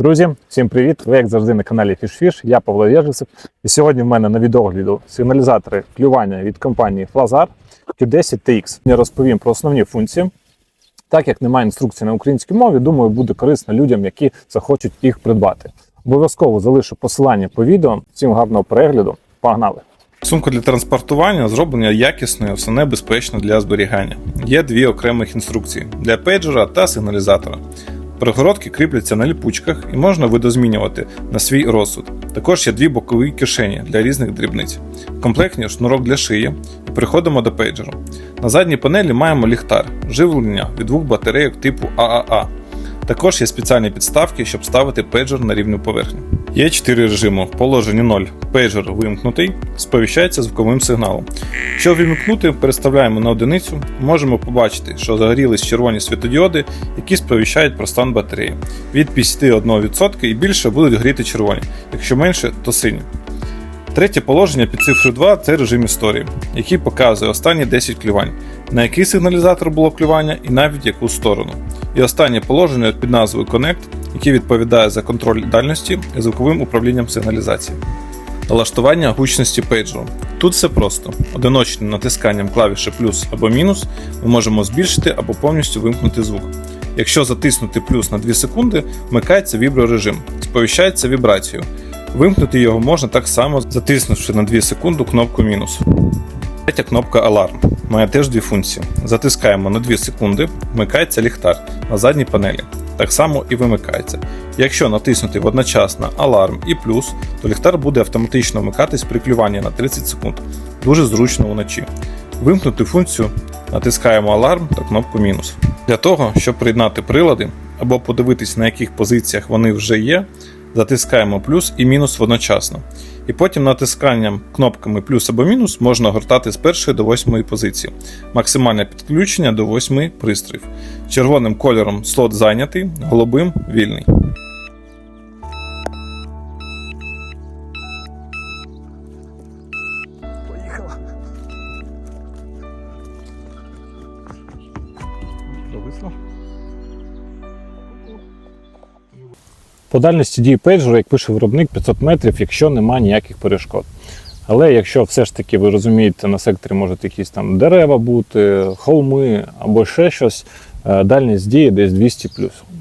Друзі, всім привіт! Ви як завжди на каналі FishFish. Я Павло Єжицев. І сьогодні в мене на відогляду сигналізатори клювання від компанії Flazar Q10 TX. Я розповім про основні функції. Так як немає інструкції на українській мові, думаю, буде корисно людям, які захочуть їх придбати. Обов'язково залишу посилання по відео. Всім гарного перегляду. Погнали! Сумка для транспортування зроблена якісною, основне безпечно для зберігання. Є дві окремих інструкції для пейджера та сигналізатора. Перегородки кріпляться на ліпучках і можна видозмінювати на свій розсуд. Також є дві бокові кишені для різних дрібниць. В комплектні шнурок для шиї переходимо до пейджеру. На задній панелі маємо ліхтар, живлення від двох батарейок типу ААА. Також є спеціальні підставки, щоб ставити пейджер на рівну поверхню. Є 4 режими. В положенні 0 пейджер вимкнутий, сповіщається звуковим сигналом. Щоб вимкнути, переставляємо на одиницю, можемо побачити, що загорілись червоні світодіоди, які сповіщають про стан батареї. Від 51% і більше будуть горіти червоні, якщо менше, то сині. Третє положення під цифрою 2 це режим історії, який показує останні 10 клювань, на який сигналізатор було клювання і навіть яку сторону. І останнє положення під назвою Connect, яке відповідає за контроль дальності і звуковим управлінням сигналізації. Налаштування гучності пейджеру. Тут все просто. Одиночним натисканням клавіші плюс або мінус ми можемо збільшити або повністю вимкнути звук. Якщо затиснути плюс на 2 секунди, вмикається віброрежим, сповіщається вібрацією. Вимкнути його можна так само, затиснувши на 2 секунди кнопку мінус. Третя кнопка Аларм має теж дві функції. Затискаємо на 2 секунди, вмикається ліхтар на задній панелі. Так само і вимикається. Якщо натиснути водночасно Аларм і плюс, то ліхтар буде автоматично вмикатись при клюванні на 30 секунд. Дуже зручно вночі. Вимкнути функцію натискаємо Аларм та кнопку мінус. Для того, щоб приєднати прилади або подивитись, на яких позиціях вони вже є, затискаємо плюс і мінус водночасно. І потім натисканням кнопками плюс або мінус можна гортати з першої до восьмої позиції. Максимальне підключення до восьми пристроїв. Червоним кольором слот зайнятий, голубим вільний. Поїхала. Довисло. По дальності дії пейджера, як пише виробник, 500 метрів, якщо немає ніяких перешкод. Але якщо все ж таки ви розумієте, на секторі можуть якісь там дерева бути, холми або ще щось, е, дальність дії десь 200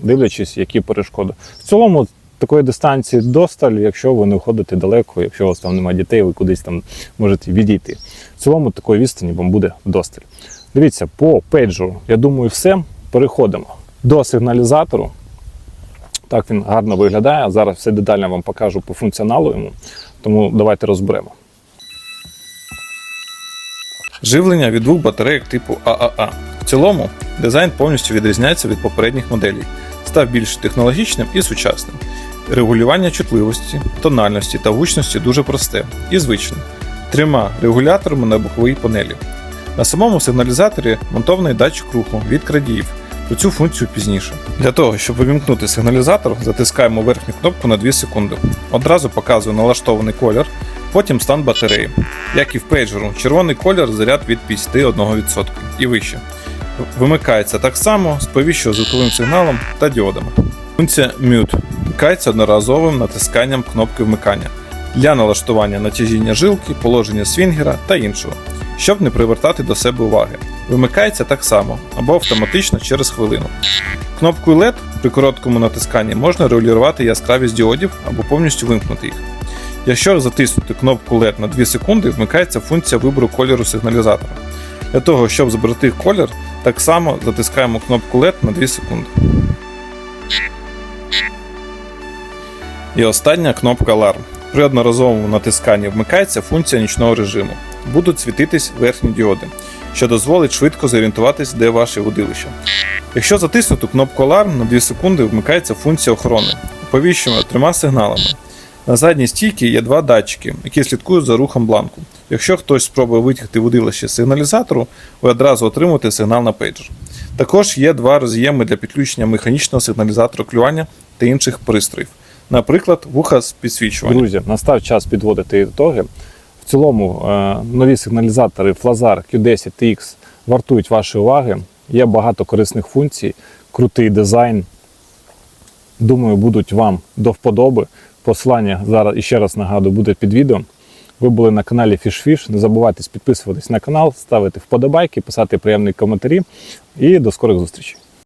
дивлячись, які перешкоди. В цілому такої дистанції досталь, якщо ви не виходите далеко, якщо у вас там немає дітей, ви кудись там можете відійти. В цілому такої відстані вам буде досталь. Дивіться, по пейджеру, я думаю, все. Переходимо до сигналізатору. Так він гарно виглядає. Зараз все детально вам покажу по функціоналу йому. Тому давайте розберемо. Живлення від двох батарейок типу ААА. В цілому дизайн повністю відрізняється від попередніх моделей, став більш технологічним і сучасним. Регулювання чутливості, тональності та гучності дуже просте і звичне. Трьома регуляторами на боковій панелі. На самому сигналізаторі монтований датчик руху від крадіїв. Про цю функцію пізніше. Для того, щоб увімкнути сигналізатор, затискаємо верхню кнопку на 2 секунди. Одразу показує налаштований колір, потім стан батареї. Як і в пейджеру, червоний колір заряд від 51% і вище. Вимикається так само, сповіщує звуковим сигналом та діодами. Функція Mute вмикається одноразовим натисканням кнопки вмикання для налаштування натяжіння жилки, положення свінгера та іншого, щоб не привертати до себе уваги. Вимикається так само або автоматично через хвилину. Кнопкою LED при короткому натисканні можна регулювати яскравість діодів або повністю вимкнути їх. Якщо затиснути кнопку LED на 2 секунди, вмикається функція вибору кольору сигналізатора. Для того, щоб зберегти колір, так само затискаємо кнопку LED на 2 секунди. І остання кнопка Alarm. При одноразовому натисканні вмикається функція нічного режиму. Будуть світитись верхні діоди, що дозволить швидко зорієнтуватись, де ваше водилище. Якщо затиснути кнопку Alarm на 2 секунди, вмикається функція охорони, оповіщуємо трьома сигналами. На задній стійці є два датчики, які слідкують за рухом бланку. Якщо хтось спробує витягти водилище з сигналізатору, ви одразу отримуєте сигнал на пейджер. Також є два роз'єми для підключення механічного сигналізатора клювання та інших пристроїв, наприклад, вуха з підсвічуванням. Друзі, настав час підводити ітоги. Цілому е, нові сигналізатори Flazar Q10 TX вартують вашої уваги. Є багато корисних функцій, крутий дизайн. Думаю, будуть вам до вподоби. Посилання зараз іще раз нагадую буде під відео. Ви були на каналі FishFish. Не забувайте підписуватись на канал, ставити вподобайки, писати приємні коментарі. І до скорих зустрічей.